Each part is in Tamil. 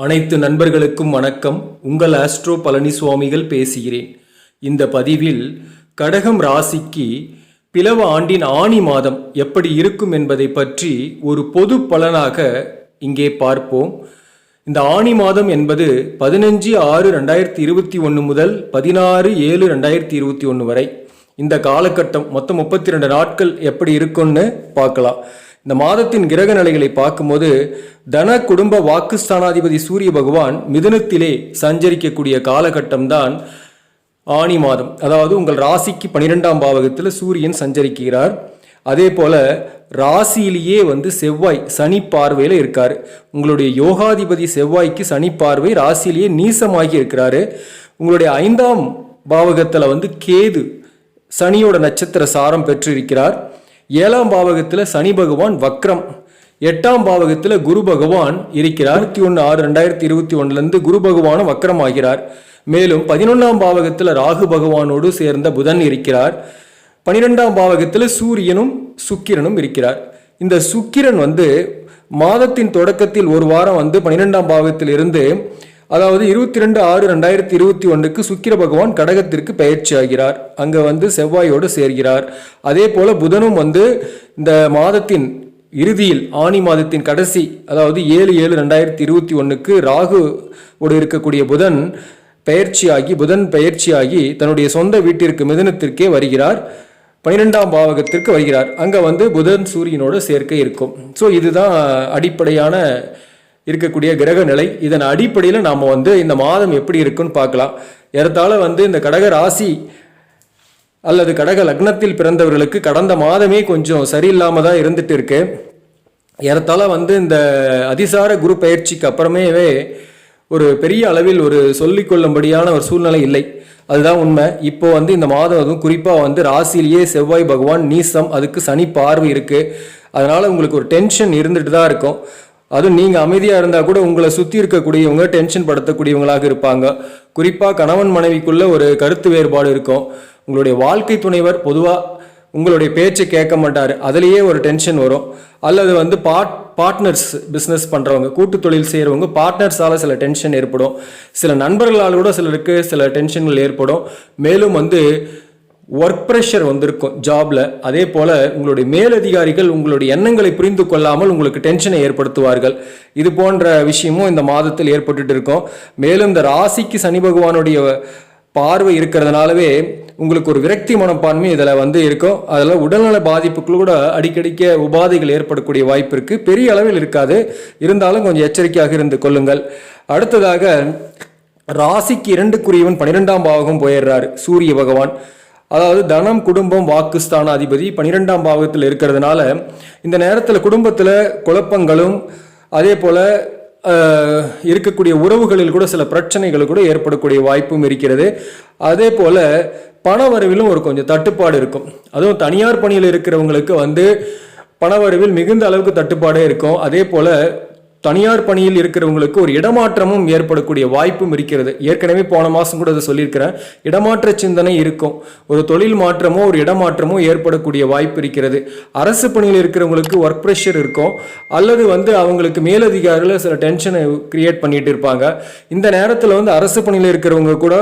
அனைத்து நண்பர்களுக்கும் வணக்கம். உங்கள் ஆஸ்ட்ரோ பழனி சுவாமிகள் பேசுகிறேன். இந்த பதிவில் கடகம் ராசிக்கு பிளவ ஆண்டின் ஆணி மாதம் எப்படி இருக்கும் என்பதை பற்றி ஒரு பொது பலனாக இங்கே பார்ப்போம். இந்த ஆணி மாதம் என்பது பதினஞ்சு ஆறு ரெண்டாயிரத்தி இருபத்தி ஒன்று முதல் பதினாறு ஏழு ரெண்டாயிரத்தி இருபத்தி ஒன்று வரை. இந்த காலகட்டம் மொத்தம் முப்பத்தி ரெண்டு நாட்கள் எப்படி இருக்கும்னு பார்க்கலாம். இந்த மாதத்தின் கிரக நிலைகளை பார்க்கும்போது தன குடும்ப வாக்குஸ்தானாதிபதி சூரிய பகவான் மிதுனத்திலே சஞ்சரிக்கக்கூடிய காலகட்டம் தான் ஆணி மாதம். அதாவது உங்கள் ராசிக்கு பன்னிரெண்டாம் பாவகத்தில் சூரியன் சஞ்சரிக்கிறார். அதே போல ராசியிலேயே வந்து செவ்வாய் சனி பார்வையில் இருக்கார். உங்களுடைய யோகாதிபதி செவ்வாய்க்கு சனி பார்வை ராசியிலேயே நீசமாகி இருக்கிறாரு. உங்களுடைய ஐந்தாம் பாவகத்தில் வந்து கேது சனியோட நட்சத்திர சாரம் பெற்றிருக்கிறார். ஏழாம் பாவகத்தில் சனி பகவான் வக்ரம். எட்டாம் பாவகத்தில் குரு பகவான் இருக்கிறார். இருபத்தி ஒன்று ஆறு ரெண்டாயிரத்தி இருபத்தி ஒன்றுலேருந்து குரு பகவானும் வக்ரம் ஆகிறார் மேலும் பதினொன்றாம் பாவகத்தில் ராகு பகவானோடு சேர்ந்த புதன் இருக்கிறார். பனிரெண்டாம் பாவகத்தில் சூரியனும் சுக்கிரனும் இருக்கிறார். இந்த சுக்கிரன் வந்து மாதத்தின் தொடக்கத்தில் ஒரு வாரம் வந்து பன்னிரெண்டாம் பாவகத்தில் இருந்து அதாவது இருபத்தி ரெண்டு ஆறு ரெண்டாயிரத்தி இருபத்தி ஒன்றுக்கு சுக்கிர பகவான் கடகத்திற்கு பயிற்சி ஆகிறார் அங்கே வந்து செவ்வாயோடு சேர்கிறார். அதே போல் புதனும் வந்து இந்த மாதத்தின் இறுதியில் ஆணி மாதத்தின் கடைசி அதாவது ஏழு ஏழு ரெண்டாயிரத்தி இருபத்தி ஒன்றுக்கு ராகு ஓடு இருக்கக்கூடிய புதன் பெயர்ச்சியாகி புதன் பெயர்ச்சியாகி தன்னுடைய சொந்த வீட்டிற்கு மிதனத்திற்கே வருகிறார். பனிரெண்டாம் பாவகத்திற்கு வருகிறார். அங்கே வந்து புதன் சூரியனோட சேர்க்கை இருக்கும். ஸோ இதுதான் அடிப்படையான இருக்கக்கூடிய கிரக நிலை இதன் அடிப்படையில் நாம் வந்து இந்த மாதம் எப்படி இருக்குன்னு பார்க்கலாம். ஏறத்தாழ வந்து இந்த கடக ராசி அல்லது கடக லக்னத்தில் பிறந்தவர்களுக்கு கடந்த மாதமே கொஞ்சம் சரியில்லாமல் தான் இருந்துட்டு இருக்கு. ஏறத்தாழ வந்து இந்த அதிசார குரு பயிற்சிக்கு அப்புறமேவே ஒரு பெரிய அளவில் ஒரு சொல்லிக்கொள்ளும்படியான ஒரு சூழ்நிலை இல்லை. அதுதான் உண்மை. இப்போ வந்து இந்த மாதம் அதுவும் குறிப்பாக வந்து ராசியிலேயே செவ்வாய் பகவான் நீசம் அதுக்கு சனி பார்வை இருக்குது அதனால் உங்களுக்கு ஒரு டென்ஷன் இருந்துட்டு தான் இருக்கும். அதுவும் நீங்கள் அமைதியாக இருந்தால் கூட உங்களை சுற்றி இருக்கக்கூடியவங்க டென்ஷன் படுத்தக்கூடியவங்களாக இருப்பாங்க. குறிப்பாக கணவன் மனைவிக்குள்ள ஒரு கருத்து வேறுபாடு இருக்கும். உங்களுடைய வாழ்க்கை துணைவர் பொதுவாக உங்களுடைய பேச்சை கேட்க மாட்டார். அதுலேயே ஒரு டென்ஷன் வரும். அல்லது வந்து பாட் பார்ட்னர்ஸ் பிஸ்னஸ் பண்ணுறவங்க கூட்டு தொழில் செய்கிறவங்க பார்ட்னர்ஸால் சில டென்ஷன் ஏற்படும். சில நண்பர்களால் கூட சிலருக்கு சில டென்ஷன்கள் ஏற்படும். மேலும் வந்து ஒர்க் ப்ரெஷர் வந்திருக்கும் ஜாப்ல அதே போல உங்களுடைய மேலதிகாரிகள் உங்களுடைய எண்ணங்களை புரிந்து கொள்ளாமல் உங்களுக்கு டென்ஷனை ஏற்படுத்துவார்கள். இது போன்ற விஷயமும் இந்த மாதத்தில் ஏற்பட்டுட்டு இருக்கும். மேலும் இந்த ராசிக்கு சனி பகவானுடைய பார்வை இருக்கிறதுனாலவே உங்களுக்கு ஒரு விரக்தி மனப்பான்மை இதில் வந்து இருக்கும். அதில் உடல்நல பாதிப்புகள் கூட அடிக்கடிக்க உபாதைகள் ஏற்படக்கூடிய வாய்ப்பு இருக்குது பெரிய அளவில் இருக்காது. இருந்தாலும் கொஞ்சம் எச்சரிக்கையாக இருந்து கொள்ளுங்கள். அடுத்ததாக ராசிக்கு இரண்டுக்குரியவன் பன்னிரெண்டாம் பாவகம் போயிடுறாரு. சூரிய பகவான். அதாவது தனம் குடும்பம் வாக்குஸ்தான அதிபதி பன்னிரெண்டாம் பாவத்தில் இருக்கிறதுனால இந்த நேரத்தில் குடும்பத்தில் குழப்பங்களும் அதே போல் இருக்கக்கூடிய உறவுகளில் கூட சில பிரச்சனைகள் கூட ஏற்படக்கூடிய வாய்ப்பும் இருக்கிறது. அதே போல் பணவரவிலும் ஒரு கொஞ்சம் தட்டுப்பாடு இருக்கும். அதுவும் தனியார் பணியில் இருக்கிறவங்களுக்கு வந்து பணவரவில் மிகுந்த அளவுக்கு தட்டுப்பாடே இருக்கும். அதே போல் தனியார் பணியில் இருக்கிறவங்களுக்கு ஒரு இடமாற்றமும் ஏற்படக்கூடிய வாய்ப்பும் இருக்கிறது. ஏற்கனவே போன மாதம் கூட அதை சொல்லியிருக்கிறேன். இடமாற்ற சிந்தனை இருக்கும். ஒரு தொழில் மாற்றமோ ஒரு இடமாற்றமோ ஏற்படக்கூடிய வாய்ப்பு இருக்கிறது. அரசு பணியில் இருக்கிறவங்களுக்கு ஒர்க் ப்ரெஷர் இருக்கும். அல்லது வந்து அவங்களுக்கு மேலதிகாரிகள் சில டென்ஷனை கிரியேட் பண்ணிட்டு இருப்பாங்க. இந்த நேரத்தில் வந்து அரசு பணியில் இருக்கிறவங்க கூட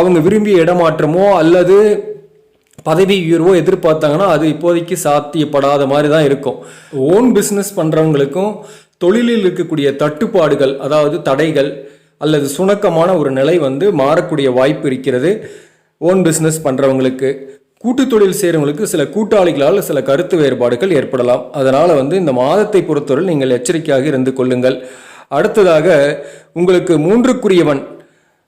அவங்க விரும்பிய இடமாற்றமோ அல்லது பதவி உயர்வோ எதிர்பார்த்தாங்கன்னா அது இப்போதைக்கு சாத்தியப்படாத மாதிரி தான் இருக்கும். ஓன் பிஸ்னஸ் பண்ணுறவங்களுக்கும் தொழிலில் இருக்கக்கூடிய தட்டுப்பாடுகள் அதாவது தடைகள் அல்லது சுணக்கமான ஒரு நிலை வந்து மாறக்கூடிய வாய்ப்பு இருக்கிறது. ஓன் பிஸ்னஸ் பண்ணுறவங்களுக்கு கூட்டு தொழில் செய்கிறவங்களுக்கு சில கூட்டாளிகளால் சில கருத்து வேறுபாடுகள் ஏற்படலாம். அதனால் வந்து இந்த மாதத்தை பொறுத்தவரை நீங்கள் எச்சரிக்கையாக இருந்து கொள்ளுங்கள். அடுத்ததாக உங்களுக்கு மூன்றுக்குரியவன்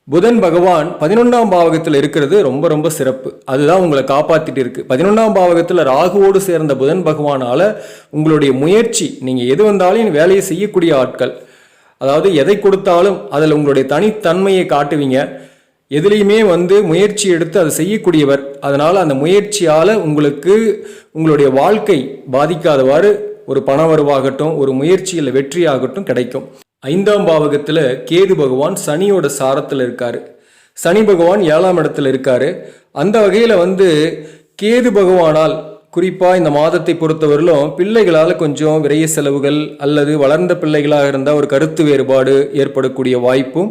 புதன் பகவான் பதினொன்றாம் பாவகத்தில் இருக்கிறது ரொம்ப ரொம்ப சிறப்பு. அதுதான் உங்களை காப்பாற்றிட்டு இருக்கு. பதினொன்றாம் பாவகத்தில் ராகுவோடு சேர்ந்த புதன் பகவானால உங்களுடைய முயற்சி நீங்கள் எது வந்தாலும் வேலையை செய்யக்கூடிய ஆட்கள். அதாவது எதை கொடுத்தாலும் அதில் உங்களுடைய தனித்தன்மையை காட்டுவீங்க. எதுலேயுமே வந்து முயற்சி எடுத்து அதை செய்யக்கூடியவர். அதனால் அந்த முயற்சியால் உங்களுக்கு உங்களுடைய வாழ்க்கை பாதிக்காதவாறு ஒரு பண வருவாகட்டும் ஒரு முயற்சியில் வெற்றியாகட்டும் கிடைக்கும். ஐந்தாம் பாவகத்தில் கேது பகவான் சனியோட சாரத்தில் இருக்கார். சனி பகவான் ஏழாம் இடத்துல இருக்கார். அந்த வகையில் வந்து கேது பகவானால் குறிப்பாக இந்த மாதத்தை பொறுத்தவரையிலும் பிள்ளைகளால் கொஞ்சம் விரைய செலவுகள் அல்லது வளர்ந்த பிள்ளைகளாக இருந்தால் ஒரு கருத்து வேறுபாடு ஏற்படக்கூடிய வாய்ப்பும்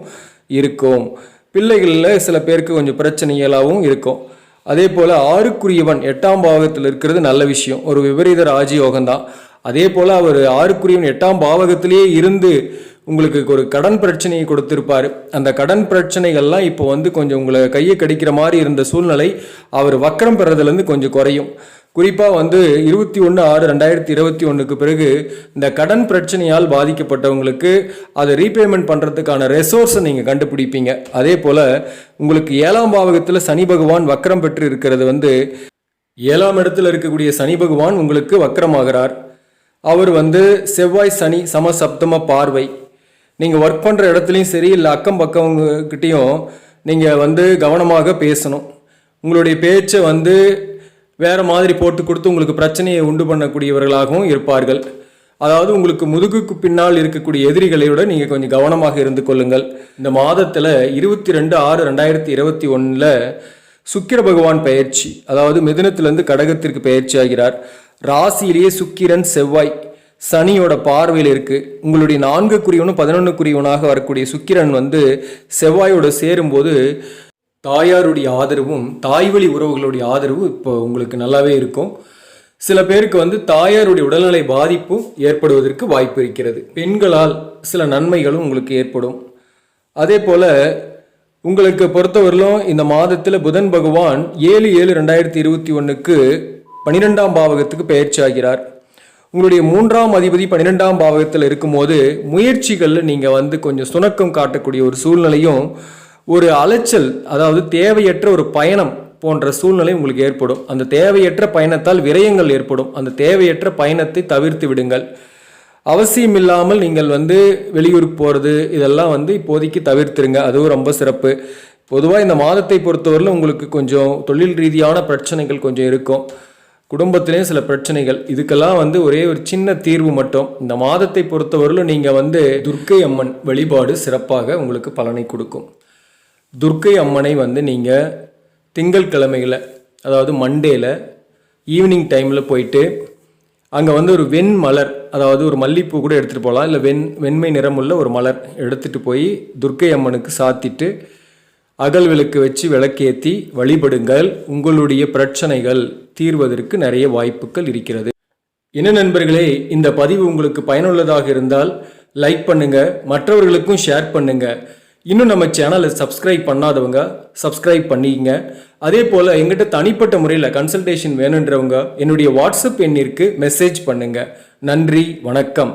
இருக்கும். பிள்ளைகளில் சில பேருக்கு கொஞ்சம் பிரச்சனைகளாகவும் இருக்கும். அதே போல் ஆறுக்குரியவன் எட்டாம் பாவகத்தில் இருக்கிறது நல்ல விஷயம். ஒரு விபரீத ராஜயோகம்தான். அதே போல் அவர் ஆறுக்குரியவன் எட்டாம் பாவகத்திலேயே இருந்து உங்களுக்கு ஒரு கடன் பிரச்சனையை கொடுத்திருப்பார். அந்த கடன் பிரச்சனைகள்லாம் இப்போ வந்து கொஞ்சம் உங்களை கையை கடிக்கிற மாதிரி இருந்த சூழ்நிலை அவர் வக்கரம் பெறதுலேருந்து கொஞ்சம் குறையும். குறிப்பாக வந்து இருபத்தி ஒன்று ஆறு ரெண்டாயிரத்தி இருபத்தி ஒன்றுக்கு பிறகு இந்த கடன் பிரச்சனையால் பாதிக்கப்பட்டவங்களுக்கு அதை ரீபேமெண்ட் பண்ணுறதுக்கான ரெசோர்ஸை நீங்கள் கண்டுபிடிப்பீங்க. அதே போல் உங்களுக்கு ஏழாம் பாவகத்தில் சனி பகவான் வக்கரம் பெற்று இருக்கிறது வந்து ஏழாம் இடத்துல இருக்கக்கூடிய சனி பகவான் உங்களுக்கு வக்கரமாகிறார். அவர் வந்து செவ்வாய் சனி சமசப்தம பார்வை. நீங்கள் ஒர்க் பண்ணுற இடத்துலையும் சரி இல்லை அக்கம் பக்கவங்ககிட்டையும் நீங்கள் வந்து கவனமாக பேசணும். உங்களுடைய பேச்சை வந்து வேறு மாதிரி போட்டு கொடுத்து உங்களுக்கு பிரச்சனையை உண்டு பண்ணக்கூடியவர்களாகவும் இருப்பார்கள். அதாவது உங்களுக்கு முதுகுக்கு பின்னால் இருக்கக்கூடிய எதிரிகளையோட நீங்கள் கொஞ்சம் கவனமாக இருந்து கொள்ளுங்கள். இந்த மாதத்தில் இருபத்தி ரெண்டு ஆறு ரெண்டாயிரத்தி இருபத்தி ஒன்றில் சுக்கிர பகவான் பயிற்சி அதாவது மிதுனத்திலிருந்து கடகத்திற்கு பயிற்சி ஆகிறார். ராசியிலேயே சுக்கிரன் செவ்வாய். சனியோட பார்வையில் இருக்குது உங்களுடைய நான்கு குறியவனும் பதினொன்று குறியவனாக வரக்கூடிய சுக்கிரன் வந்து செவ்வாயோட சேரும்போது தாயாருடைய ஆதரவும் தாய்வழி உறவுகளுடைய ஆதரவு இப்போ உங்களுக்கு நல்லாவே இருக்கும். சில பேருக்கு வந்து தாயாருடைய உடல்நிலை பாதிப்பும் ஏற்படுவதற்கு வாய்ப்பு இருக்கிறது. பெண்களால் சில நன்மைகளும் உங்களுக்கு ஏற்படும். அதே போல் உங்களுக்கு பொறுத்தவரையிலும் இந்த மாதத்தில் புதன் பகவான் ஏழு ஏழு ரெண்டாயிரத்தி இருபத்தி ஒன்றுக்கு பன்னிரெண்டாம் பாவகத்துக்கு பயிற்சி ஆகிறார். உங்களுடைய மூன்றாம் அதிபதி பன்னிரெண்டாம் பாவகத்தில் இருக்கும்போது முயற்சிகளில் நீங்கள் வந்து கொஞ்சம் சுணக்கம் காட்டக்கூடிய ஒரு சூழ்நிலையும் ஒரு அலைச்சல் அதாவது தேவையற்ற ஒரு பயணம் போன்ற சூழ்நிலை உங்களுக்கு ஏற்படும். அந்த தேவையற்ற பயணத்தால் விரயங்கள் ஏற்படும். அந்த தேவையற்ற பயணத்தை தவிர்த்து விடுங்கள். அவசியம் இல்லாமல் நீங்கள் வந்து வெளியூருக்கு போகிறது இதெல்லாம் வந்து இப்போதைக்கு தவிர்த்துருங்க. அதுவும் ரொம்ப சிறப்பு. பொதுவாக இந்த மாதத்தை பொறுத்தவரையில் உங்களுக்கு கொஞ்சம் தொழில் ரீதியான பிரச்சனைகள் கொஞ்சம் இருக்கும். குடும்பத்திலேயும் சில பிரச்சனைகள். இதுக்கெல்லாம் வந்து ஒரே ஒரு சின்ன தீர்வு மட்டும். இந்த மாதத்தை பொறுத்தவரையிலும் நீங்கள் வந்து துர்க்கை அம்மன் வழிபாடு சிறப்பாக உங்களுக்கு பலனை கொடுக்கும். துர்க்கை அம்மனை வந்து நீங்கள் திங்கள் கிழமையில் அதாவது மண்டேல ஈவினிங் டைமில் போயிட்டு அங்கே வந்து ஒரு வெண் மலர் அதாவது ஒரு மல்லிப்பூ கூட எடுத்துகிட்டு போகலாம் இல்லை வெண் வெண்மை நிறமுள்ள ஒரு மலர் எடுத்துகிட்டு போய் துர்க்கை அம்மனுக்கு சாத்திட்டு அகல் விளக்கு வச்சு விளக்கேற்றி வழிபடுங்கள். உங்களுடைய பிரச்சனைகள் தீர்வதற்கு நிறைய வாய்ப்புகள் இருக்கிறது. என்ன நண்பர்களே இந்த பதிவு உங்களுக்கு பயனுள்ளதாக இருந்தால் லைக் பண்ணுங்க மற்றவர்களுக்கும் ஷேர் பண்ணுங்க. இன்னும் நம்ம சேனலை சப்ஸ்கிரைப் பண்ணாதவங்க சப்ஸ்கிரைப் பண்ணிக்கங்க. அதே போல் எங்கிட்ட தனிப்பட்ட முறையில் கன்சல்டேஷன் வேணுன்றவங்க என்னுடைய வாட்ஸ்அப் எண்ணிற்கு மெசேஜ் பண்ணுங்க. நன்றி வணக்கம்.